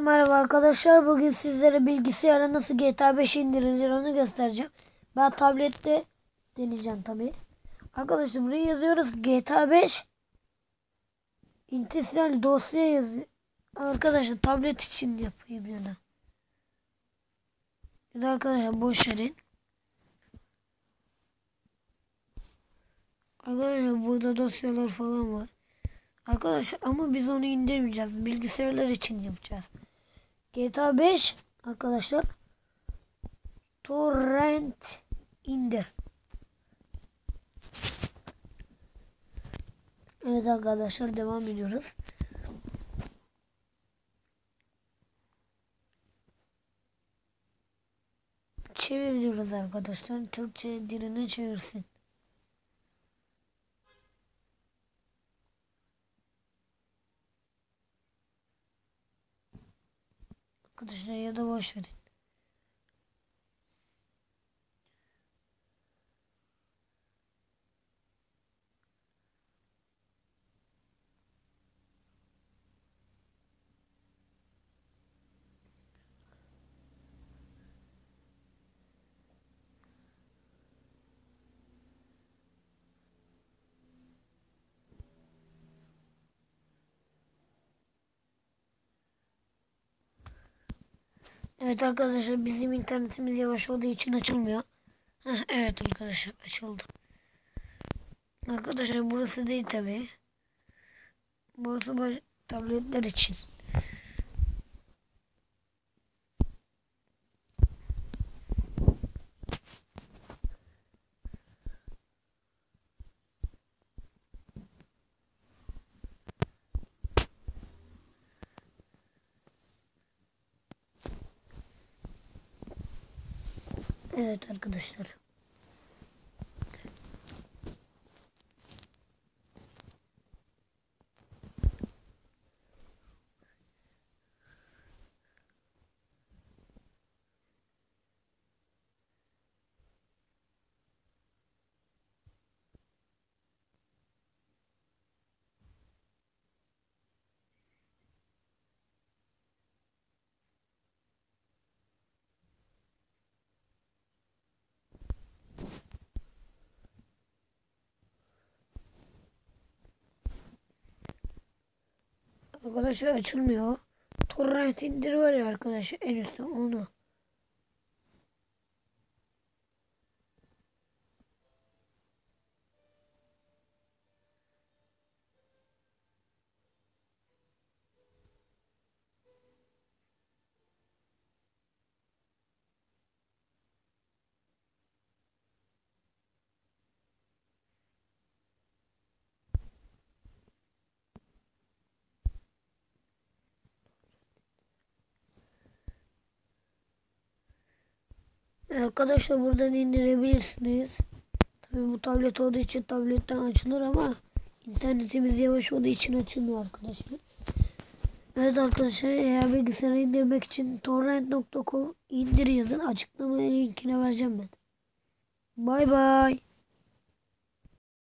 Merhaba arkadaşlar. Bugün sizlere bilgisayara nasıl GTA 5 indirilir onu göstereceğim. Ben tablette deneyeceğim tabi. Arkadaşlar buraya yazıyoruz GTA 5 intestinal dosya yazıyor. Arkadaşlar tablet için yapayım ya da. Ya da arkadaşlar boş verin. Arkadaşlar burada dosyalar falan var. Arkadaşlar ama biz onu indirmeyeceğiz. Bilgisayarlar için yapacağız. GTA 5 arkadaşlar torrent indir. Evet arkadaşlar devam ediyoruz. Çevir diyoruz arkadaşlar. Türkçe diline çevirsin. Arkadaşlar ya da boş Evet arkadaşlar bizim internetimiz yavaş olduğu için açılmıyor. Heh, evet arkadaşlar açıldı. Arkadaşlar burası değil tabi. Burası tabletler için. Evet arkadaşlar. Arkadaşlar açılmıyor. Torrent indir var ya arkadaşlar en üstte onu. Arkadaşlar buradan indirebilirsiniz. Tabii bu tablet olduğu için tabletten açılır ama internetimiz yavaş olduğu için açılmıyor arkadaşlar. Evet arkadaşlar eğer bilgisayarı indirmek için torrent.com indir yazın. Açıklamaya linkine vereceğim ben. Bay bay.